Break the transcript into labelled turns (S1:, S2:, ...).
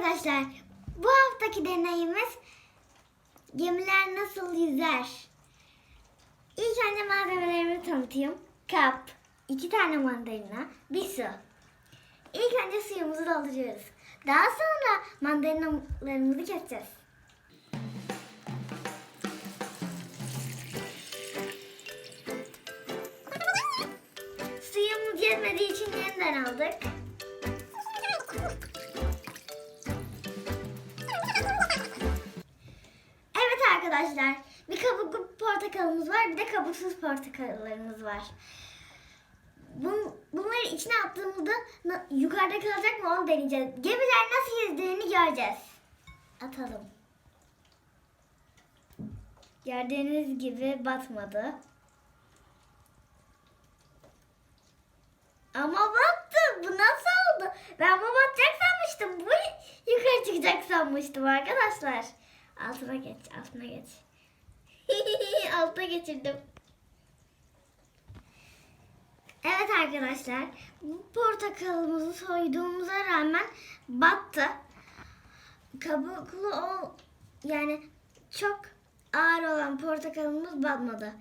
S1: arkadaşlar, bu haftaki deneyimiz gemiler nasıl yüzer? İlk önce malzemelerimi tanıtayım. Kap, iki tane mandalina, bir su. İlk önce suyumuzu dolduruyoruz. Daha sonra mandalinalarımızı keseceğiz. Suyumuz yetmediği için yeniden aldık. Arkadaşlar, bir kabuklu portakalımız var, bir de kabuksuz portakallarımız var. Bun, bunları içine attığımızda yukarıda kalacak mı onu deneyeceğiz. Gemiler nasıl yüzdüğünü göreceğiz. Atalım. Gördüğünüz gibi batmadı. Ama battı. Bu nasıl oldu? Ben bu batacak sanmıştım. Bu yukarı çıkacak sanmıştım arkadaşlar. Altına geç, altına geç. Altına geçirdim. Evet arkadaşlar, bu portakalımızı soyduğumuza rağmen battı. Kabuklu ol, yani çok ağır olan portakalımız batmadı.